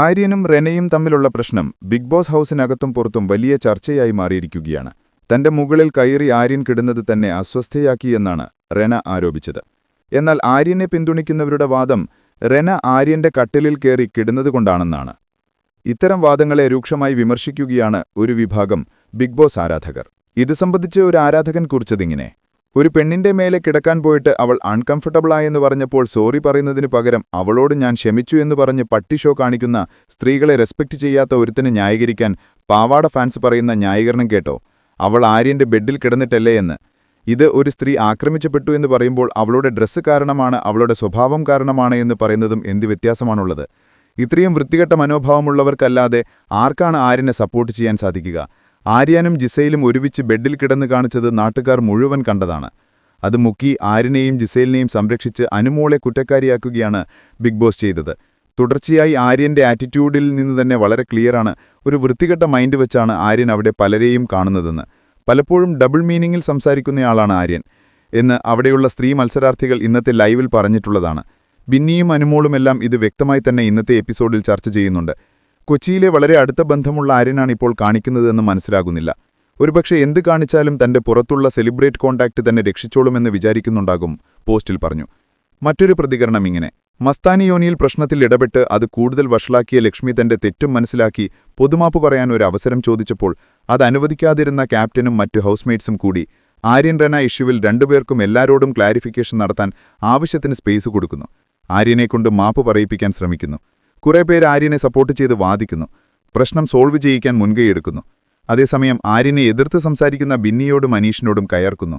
ആര്യനും റെനയും തമ്മിലുള്ള പ്രശ്നം big boss ഹൗസിനകത്തും പുറത്തും വലിയ ചർച്ചയായി മാറിയിരിക്കുകയാണ്. തന്റെ മുകളിൽ കയറി ആര്യൻ കിടുന്നത് തന്നെ അസ്വസ്ഥയാക്കിയെന്നാണ് റെന ആരോപിച്ചത്. എന്നാൽ ആര്യനെ പിന്തുണയ്ക്കുന്നവരുടെ വാദം റെന ആര്യന്റെ കട്ടിലിൽ കയറി കിടുന്നതുകൊണ്ടാണെന്നാണ് ഇത്തരം വാദങ്ങളെ രൂക്ഷമായി വിമർശിക്കുകയാണ് ഒരു വിഭാഗം ബിഗ് ബോസ് ആരാധകർ. ഇത് സംബന്ധിച്ച് ഒരു ആരാധകൻ കുറിച്ചതിങ്ങനെ ഒരു പെണ്ണിന്റെ മേലെ കിടക്കാൻ പോയിട്ട് അവൾ അൺകംഫർട്ടബിളായെന്ന് പറഞ്ഞപ്പോൾ സോറി പറയുന്നതിന് പകരം അവളോട് ഞാൻ ക്ഷമിച്ചു എന്ന് പറഞ്ഞ് പട്ടി ഷോ കാണിക്കുന്ന സ്ത്രീകളെ റെസ്പെക്ട് ചെയ്യാത്ത ഒരുത്തിന് ന്യായീകരിക്കാൻ പാവാട ഫാൻസ് പറയുന്ന ന്യായീകരണം കേട്ടോ. അവൾ ആര്യന്റെ ബെഡിൽ കിടന്നിട്ടല്ലേ എന്ന്. ഇത് ഒരു സ്ത്രീ ആക്രമിച്ചപ്പെട്ടു എന്ന് പറയുമ്പോൾ അവളുടെ ഡ്രസ്സ് കാരണമാണ് അവളുടെ സ്വഭാവം കാരണമാണ് എന്ന് പറയുന്നതും എന്ത് വ്യത്യാസമാണുള്ളത്. ഇത്രയും വൃത്തികെട്ട മനോഭാവമുള്ളവർക്കല്ലാതെ ആർക്കാണ് ആര്യനെ സപ്പോർട്ട് ചെയ്യാൻ സാധിക്കുക? ആര്യാനും ജിസയിലും ഒരുമിച്ച് ബെഡിൽ കിടന്നു കാണിച്ചത് നാട്ടുകാർ മുഴുവൻ കണ്ടതാണ്. അത് മുക്കി ആര്യനെയും ജിസൈലിനെയും സംരക്ഷിച്ച് അനുമോളെ കുറ്റക്കാരിയാക്കുകയാണ് ബിഗ് ബോസ് ചെയ്തത്. തുടർച്ചയായി ആര്യന്റെ ആറ്റിറ്റ്യൂഡിൽ നിന്ന് തന്നെ വളരെ ക്ലിയറാണ് ഒരു വൃത്തികെട്ട മൈൻഡ് വെച്ചാണ് ആര്യൻ അവിടെ പലരെയും കാണുന്നതെന്ന്. പലപ്പോഴും ഡബിൾ മീനിങ്ങിൽ സംസാരിക്കുന്നയാളാണ് ആര്യൻ എന്ന് അവിടെയുള്ള സ്ത്രീ മത്സരാർത്ഥികൾ ഇന്നത്തെ ലൈവിൽ പറഞ്ഞിട്ടുള്ളതാണ്. ബിന്നിയും അനുമോളുമെല്ലാം ഇത് വ്യക്തമായി തന്നെ ഇന്നത്തെ എപ്പിസോഡിൽ ചർച്ച ചെയ്യുന്നുണ്ട്. കൊച്ചിയിലെ വളരെ അടുത്ത ബന്ധമുള്ള ആര്യനാണ് ഇപ്പോൾ കാണിക്കുന്നതെന്ന് മനസ്സിലാകുന്നില്ല. ഒരുപക്ഷെ എന്ത് കാണിച്ചാലും തന്റെ പുറത്തുള്ള സെലിബ്രേറ്റ് കോണ്ടാക്ട് തന്നെ രക്ഷിച്ചോളുമെന്ന് വിചാരിക്കുന്നുണ്ടാകും പോസ്റ്റിൽ പറഞ്ഞു. മറ്റൊരു പ്രതികരണം ഇങ്ങനെ. മസ്താനിയോനിയിൽ പ്രശ്നത്തിൽ ഇടപെട്ട് അത് കൂടുതൽ വഷളാക്കിയ ലക്ഷ്മി തന്റെ തെറ്റും മനസ്സിലാക്കി പൊതുമാപ്പ് പറയാൻ ഒരു അവസരം ചോദിച്ചപ്പോൾ അത് അനുവദിക്കാതിരുന്ന ക്യാപ്റ്റനും മറ്റു ഹൗസ്മേറ്റ്സും കൂടി ആര്യൻ റെന ഇഷ്യൂവിൽ രണ്ടുപേർക്കും എല്ലാരോടും ക്ലാരിഫിക്കേഷൻ നടത്താൻ ആവശ്യത്തിന് സ്പേസ് കൊടുക്കുന്നു. ആര്യനെക്കൊണ്ട് മാപ്പ് പറയിപ്പിക്കാൻ ശ്രമിക്കുന്നു. കുറെ പേര് ആര്യനെ സപ്പോർട്ട് ചെയ്ത് വാദിക്കുന്നു. പ്രശ്നം സോൾവ് ചെയ്യിക്കാൻ മുൻകൈയെടുക്കുന്നു അതേസമയം ആര്യനെ എതിർത്ത് സംസാരിക്കുന്ന ബിന്നിയോടും അനീഷിനോടും കയർക്കുന്നു.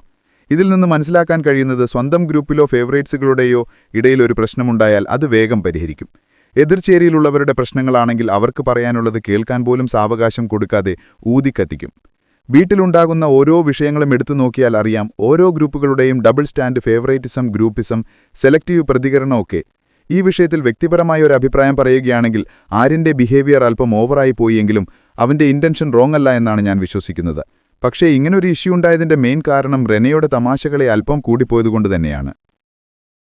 ഇതിൽ നിന്ന് മനസ്സിലാക്കാൻ കഴിയുന്നത് സ്വന്തം ഗ്രൂപ്പിലോ ഫേവറേറ്റ്സുകളുടെയോ ഇടയിൽ ഒരു പ്രശ്നമുണ്ടായാൽ അത് വേഗം പരിഹരിക്കും. എതിർചേരിയിലുള്ളവരുടെ പ്രശ്നങ്ങളാണെങ്കിൽ അവർക്ക് പറയാനുള്ളത് കേൾക്കാൻ പോലും സാവകാശം കൊടുക്കാതെ ഊതിക്കത്തിക്കും. വീട്ടിലുണ്ടാകുന്ന ഓരോ വിഷയങ്ങളും എടുത്തു നോക്കിയാൽ അറിയാം ഓരോ ഗ്രൂപ്പുകളുടെയും double stand favouritism groupism selective പ്രതികരണമൊക്കെ ഈ വിഷയത്തിൽ വ്യക്തിപരമായ ഒരു അഭിപ്രായം പറയുകയാണെങ്കിൽ ആര്യന്റെ ബിഹേവിയർ അല്പം ഓവറായി പോയെങ്കിലും അവന്റെ ഇന്റൻഷൻ റോങ് അല്ല എന്നാണ് ഞാൻ വിശ്വസിക്കുന്നത്. പക്ഷേ ഇങ്ങനൊരു ഇഷ്യൂ ഉണ്ടായതിന്റെ മെയിൻ കാരണം റെനയുടെ തമാശകളെ അല്പം കൂടിപ്പോയതുകൊണ്ട് തന്നെയാണ്.